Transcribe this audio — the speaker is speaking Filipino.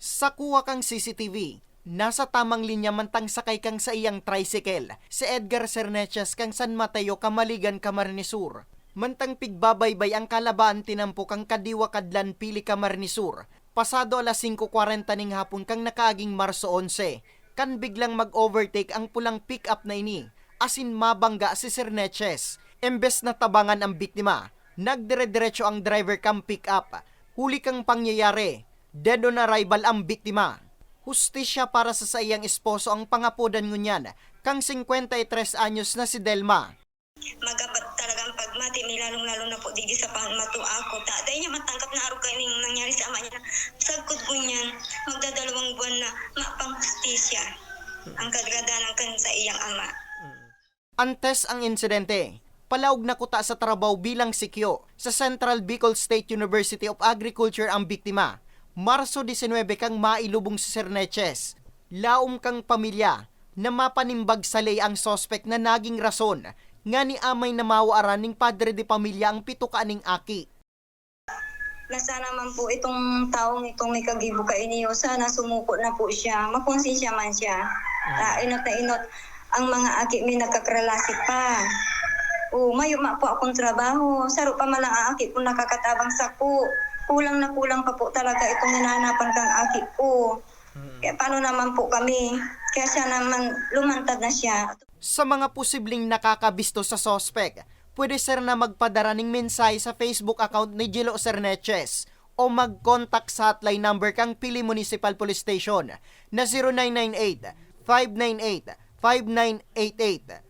Sa kuha kang CCTV, nasa tamang linya mantang sakay kang sa iyang tricycle, si Edgar Cerneches kang San Mateo, Kamaligan, Camarnesur. Mantang pigbabaybay ang kalabaan tinampo kang Kadiwa Kadlan Pili Camarnesur. Pasado alas 5.40 ning hapon kang nakaaging Marso 11, kan biglang mag-overtake ang pulang pick-up na ini. Asin mabangga si Cerneches. Embes na tabangan ang biktima, nagdire-diretso ang driver kang pick-up. Huli kang pangyayari, dead on arrival ang biktima. Hustisya para sa sayang esposo ang pangapudan ngunyan, kang 53 anyos na si Delma. magapat talagang pagmati may lalong lalo na po digi sa pangmato ako ta dahil niya matangkap na araw kayo ning nangyari sa ama niya sagkod ko niyan magdadalawang buwan na mapang hustisya ang kadgadanan kan sa iyang ama Antes ang insidente, palaog na kuta sa trabaho bilang sikyo sa Central Bicol State University of Agriculture ang biktima. Marso 19 kang mailubong si Cerneches. Laom kang pamilya na mapanimbag sa lay ang sospek na naging rason nga ni amay na mawaaran ning padre de pamilya ang pito kaning aki. na sana man po itong taong itong may kagibo ka iniyo sana sumuko na po siya makonsensya man siya Ah, inot na inot ang mga aki may nagkakrelasi pa o mayo ma po akong trabaho. Saro pa man lang ang aki ko nakakatabang sako. Kulang na kulang pa po talaga itong hinahanapan kang aki ko. Kaya paano naman po kami? Kaya siya naman lumantad na siya. Sa mga posibleng nakakabisto sa sospek, pwede sir na magpadara ng mensahe sa Facebook account ni Gilo Cerneches o mag-contact sa hotline number kang Pili Municipal Police Station na 0998-598-5988